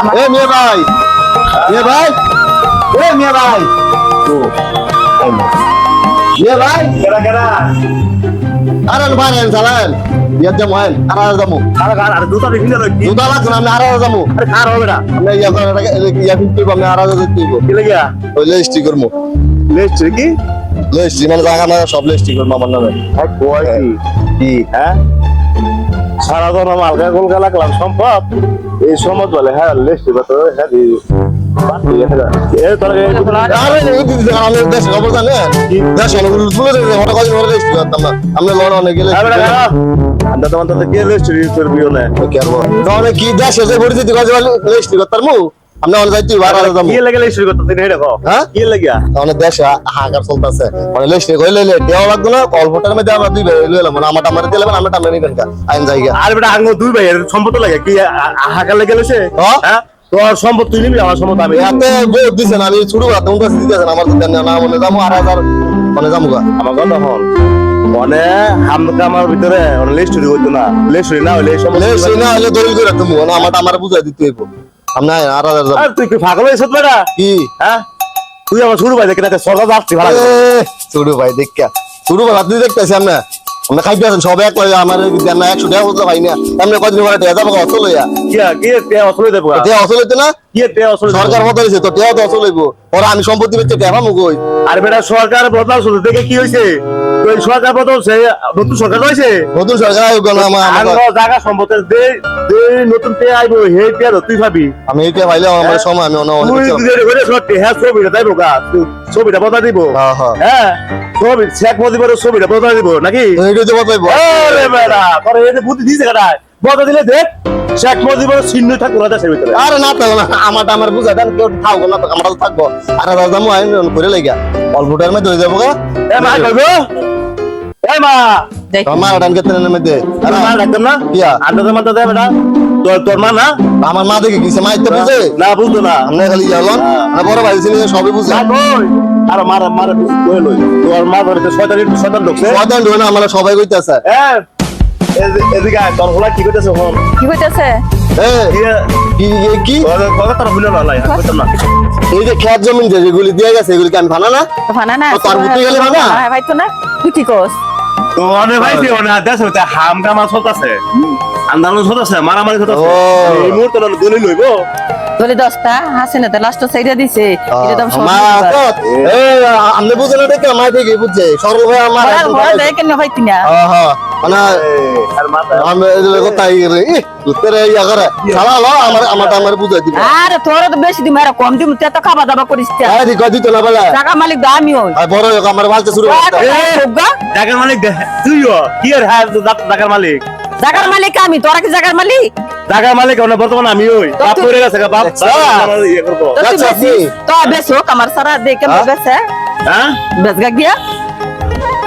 এ মিয়া ভাই। মিয়া ভাই? এ মিয়া ভাই। না। মিয়া ভাই? কেডা কেডা আরে ভাই আন চালান ইয়া যাব আন আর আর আর আর দুটা দেখি না কি জুতা না আমি আর যাব আরে কার হবে না আমি ইয়া করে ইয়া কিন্তু আমি আর যাব কি লাগিয়া? ওই লেস্টি করব। লেস্ট কি? লেস্টি মানে জায়গা না সব লেস্টি করব আমার নামে। আর কয় কি? কি হ্যাঁ? সারা জন আমার আলগা গোলগা লাগলাম সম্ভব এই সমাজ বলে হ্যাঁ লেস্টি বা তোর হ্যাঁ কি দেশ পরিস্থিতি কাজে লেস্টি করতাম মু আমরা অনেক যাইতে আর যাব। কি লাগে লেস্ট করতে দিন হেডে হ্যাঁ? কি লাগিয়া? অনেক দেশে হাহাকার চলতেছে। মানে লেস্টি কই লইলে দেওয়া লাগতো না অল্পটার মধ্যে আমরা দুই ভাই লইলাম। মানে আমার টামারে দিলাম আমরা নিবেন কা আইন জায়গা। আর বেটা আঙ্গ দুই ভাই সম্পদ লাগে? কি লাগে হ্যাঁ? হ্যাঁ? তোর সম্পদ তুই নিবি আমার সম্পদ আমি এতে বহুত দিছেন আমি শুরু করতে উনটা দিতেছেন আমার তো দেন না মনে যাব আর হাজার মানে যাব আমার কথা হল মানে আমার ভিতরে লিস্ট হইতো না। লিস্ট না হইলে সম্পদ লেস্টি না হলে দলিল করে তুমি? না আমার বুঝাই দিতে হইব। আমরা আর হাজার যাব। তুই কি পাগল হয়েছিস বেটা? কি? হ্যাঁ? তুই আমার শুরু ভাই দেখে সরকার যাচ্ছি ভালো করে। ভাই দেখা। ছোটু ভাই আপনি দেখতেছি আমরা আমরা খাইতে আছেন সবাই এক আমার দেন না একশো টাকা বলতে ভাই না। আমরা কদিন পরে টেয়া যাব অসল টেয়া অসল হইতে না? সরকার হয়েছে তো টেয়া তো অসল হইব। ওরা আমি সম্পত্তি বেচে টেয়া পাবো কই? আর বেটা সরকার শুধু। দেখে কি হয়েছে ওই সরকার বদল সে নতুন সরকার হয়েছে নতুন সরকার আয়োগ না আমার আমার- জায়গা সম্পদের দে দে নতুন তে আইবো হে তুই ভাবি। আমি এইটা পাইলে আমার সময় আমি অন্য অনেক তুই যদি করে হ্যাঁ ছবিটা তাই বোকা ছবিটা বদলা দিব। হ্যাঁ, হ্যাঁ। হ্যাঁ ছবি শেখ মুজিবের ছবিটা বদলা দিব নাকি? তো এইটা তো বদলাইবো। আরে তোর যে বুদ্ধি দিছে বদলা দিলে দেখ শেখ মুজিবের চিহ্ন থাকবে না দেশের ভিতরে। আরে না তো না আমার আমার বুঝা দেন কেউ থাকব না আমরা থাকব। আর দাদা মু আইন করে লাগিয়া অল্পটার মধ্যে হয়ে যাব গা। এ মা কইবো মা। আমার ডান কে ট্রেনের মধ্যে তোর মা ডাকতাম না? কিয়া? আন্দাজের মাথা দে বেটা। তোর তোর মা না? আমার মা দেখে গেছে মা ইত্যা বুঝে? না বুঝতো না। আমরা খালি গেলাম না বড় ভাই ছিল সবই বুঝে। আর মার মার কই লই? তোর মা ধরে শয়তান শয়তান ঢুকছে। কয়দিন ধরে না আমরা সবাই কইতেছে। এ এদিকে আয়, তোর হলা কি কইতেছে কি কি এই যে খেত জমিন যেগুলি দিয়ে গেছে এগুলি কি আমি ফানা না? ফানা না তার ভিতরে গেলে ভাঙা? হ্যাঁ ভাই তো না তুই কি কস। তো অনে ভাই দিও না দেশ হইতে হাম। কামা চলতেছে আন্দালন চলতেছে মারামারি চলতেছে। এই মুহূর্তে দলিল লইব। তোলে দশটা হাসে না তো লাস্ট সাইডে দিছে। আমনে বুঝে না দেখে মা দেখে বুঝছে। সরল ভাই আমার কেন? হ্যাঁ। আর মাথা আমি কোথায় রে ই তোরে করে। খালা লো আমার আমার আমার বুঝাই দিব। আরে তোর তো বেশি দিম আরে কম। দিম তুই তো খাওয়া দাওয়া করিস তে। আরে দি কদি তো না বলে। টাকা মালিক দা আমি হই আর বড় হোক, আমার বালতে শুরু করতে জাগার মালিক দে- তুইও। কি আর মালিক? জাগার মালিক আমি তোরা কি জাগার মালিক? জাগার মালিক মানে বর্তমানে আমি ওই তো বাপ পড়ে গেছে গা, বাপ। আচ্ছা। আমার ইয়ে তো তুই আচ্ছা, বেশি? তো আমার সারা দেখে হ্যাঁ? বেসে হ্যাঁ? বেসগা গিয়া?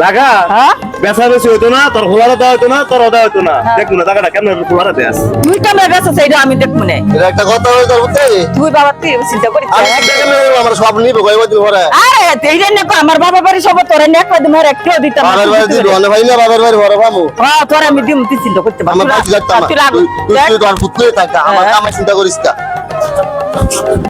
জাগা হ্যাঁ? বেচা বেশি হইতো না তোর হোলারে দেওয়া হইতো না তোর দেওয়া হইতো না। দেখুন না জায়গাটা কেন হোলারে দেয়াস তুই তো আমার সেইটা আমি দেখব না। এটা একটা কথা হয়ে বুঝতে তুই? বাবা তুই চিন্তা করিস আমি টাকা নেব, আমার সব নিব কয়েকদিন পরে? আরে এইটা নে আমার বাবা বাড়ি সব তোরে নেক পাই দিম একটু দিতাম। বাবার বাড়ি দিতে দিব ভাই না বাবার বাড়ি বড় পাবো হ্যাঁ তোরে আমি দিম তুই চিন্তা করতে আমার পারবি কাছে লাগতাম তুই তুই তুই তোর পুত্রই থাকা আমার হ্যাঁ। কামে চিন্তা করিস না।